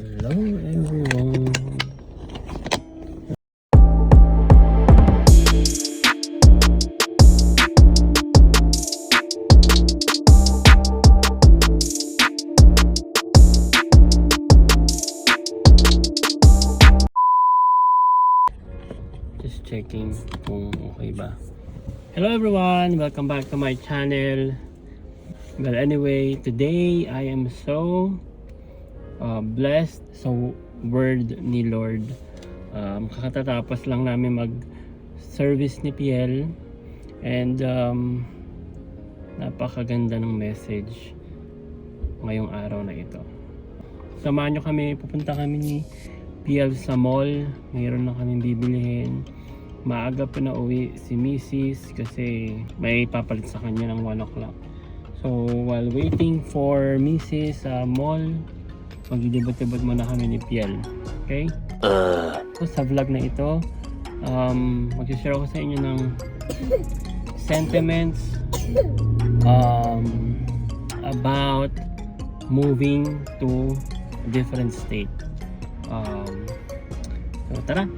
Hello everyone. Just checking kung okay ba. Hello everyone, welcome back to my channel. Well anyway, today I am so uh, blessed sa word ni Lord. Um, kakatatapos lang namin mag service ni Piel and um, napakaganda ng message ngayong araw na ito. Samahan nyo kami, pupunta kami ni Piel sa mall. Mayroon na kami bibilihin. Maaga pa na uwi si Mrs. kasi may papalit sa kanya ng 1 o'clock. So while waiting for Mrs. sa mall, magdidibot-dibot muna kami ni Piel. Okay? So sa vlog na ito, um, mag-share ako sa inyo ng sentiments um, about moving to a different state. Um, so tara,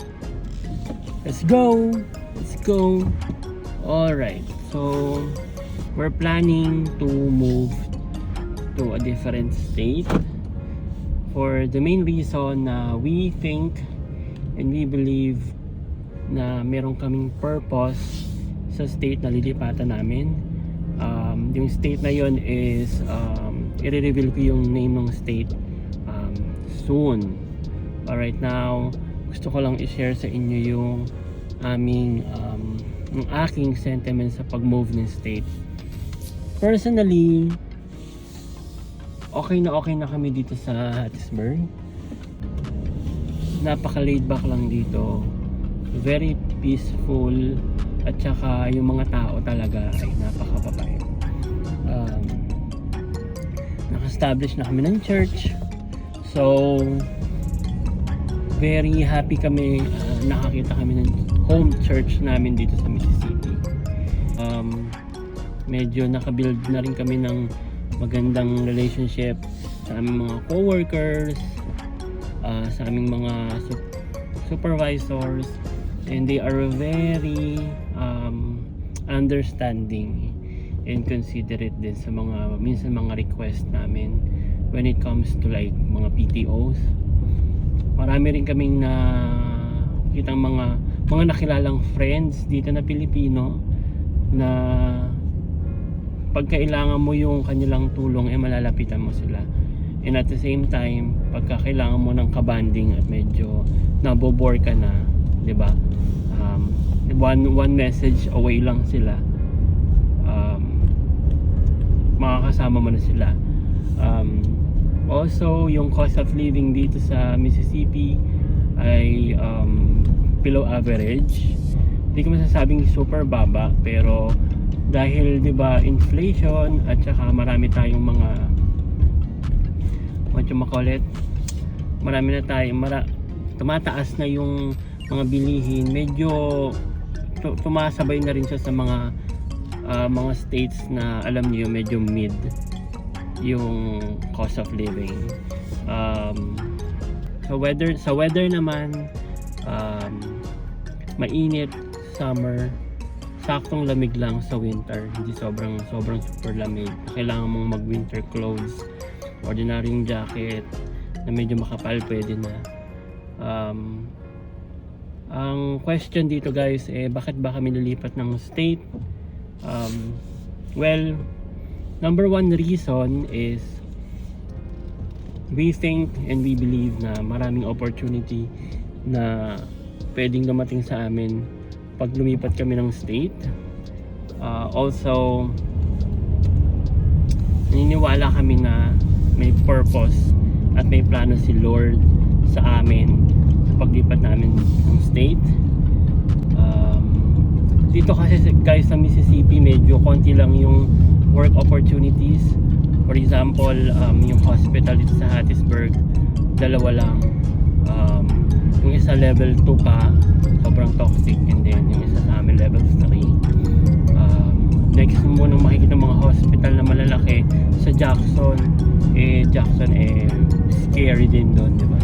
let's go! Let's go! Alright, so we're planning to move to a different state for the main reason na we think and we believe na meron kaming purpose sa state na lilipatan namin. Um, yung state na yon is um, i-reveal ko yung name ng state um, soon. But right now, gusto ko lang i-share sa inyo yung aming um, yung aking sentiment sa pag-move ng state. Personally, okay na okay na kami dito sa Hattiesburg. Napaka laid back lang dito. Very peaceful at saka yung mga tao talaga ay napakababait. Um, naka-establish na kami ng church. So, very happy kami uh, nakakita kami ng home church namin dito sa Mississippi. Um, medyo nakabuild na rin kami ng magandang relationship sa aming mga coworkers, uh, sa aming mga su- supervisors, and they are very um, understanding and considerate din sa mga minsan mga request namin when it comes to like mga PTOs. Marami rin kaming na kitang mga mga nakilalang friends dito na Pilipino na pag kailangan mo yung kanilang tulong eh malalapitan mo sila. And at the same time pagka kailangan mo ng kabanding at medyo nabobore ka na 'di ba? Um, one one message away lang sila. Um, makakasama mo na sila. Um, also yung cost of living dito sa Mississippi ay um, below average. Hindi ko masasabing super baba pero dahil 'di ba inflation at saka marami tayong mga what you call it marami na tayong mara, tumataas na yung mga bilihin. Medyo tu- tumasabay na rin siya sa mga ah, mga states na alam niyo medyo mid yung cost of living. Um, sa weather sa weather naman um, mainit summer saktong lamig lang sa winter. Hindi sobrang sobrang super lamig. Kailangan mong mag winter clothes ordinaryong jacket na medyo makapal pwede na. Um, ang question dito guys eh bakit ba kami lilipat ng state? Um, well number one reason is we think and we believe na maraming opportunity na pwedeng dumating sa amin pag lumipat kami ng state. Uh, also, naniniwala kami na may purpose at may plano si Lord sa amin sa paglipat namin ng state. Um, dito kasi guys sa Mississippi medyo konti lang yung work opportunities. For example, um, yung hospital dito sa Hattiesburg, dalawa lang. Um, yung isa level 2 pa, sobrang toxic and then yung isa sa amin level 3. Um, next mo nang makikita mga hospital na malalaki sa Jackson, eh Jackson eh scary din doon, di ba?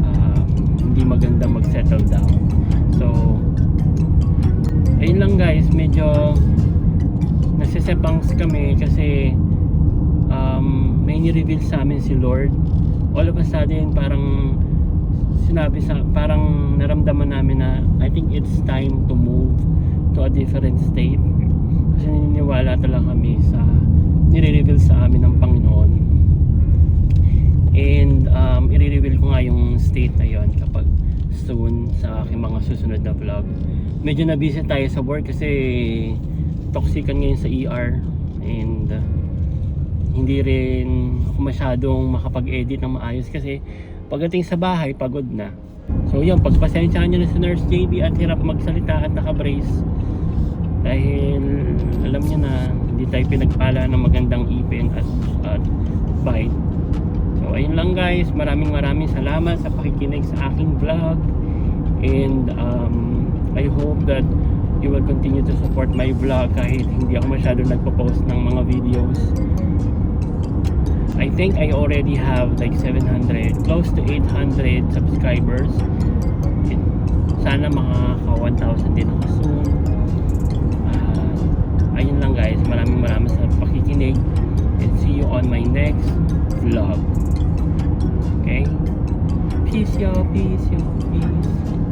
Um, hindi maganda mag-settle down. So, ayun lang guys, medyo nasisepangs kami kasi um, may ni-reveal sa amin si Lord. All of a sudden, parang sinabi sa, parang naramdaman namin na I think it's time to move to a different state. Kasi naniniwala talaga kami sa nire-reveal sa amin ng Panginoon. And um, i-reveal ko nga yung state na yon kapag soon sa aking mga susunod na vlog. Medyo na busy tayo sa work kasi toxican ngayon sa ER and uh, hindi rin ako masyadong makapag-edit ng maayos kasi pagdating sa bahay pagod na. So yun, pagpasensyahan nyo na si Nurse JB at hirap magsalita at naka-brace dahil alam niyo na hindi tayo pinagpala ng magandang ipin at, at bite. So ayun lang guys, maraming maraming salamat sa pakikinig sa aking vlog and um, I hope that you will continue to support my vlog kahit hindi ako masyado nagpo-post ng mga videos. I think I already have like 700, close to 800 subscribers. Sana makaka 1,000 din ako soon. Ah, ayun lang guys, maraming maraming sa pakikinig and see you on my next vlog. Okay? Peace y'all, peace y'all, peace.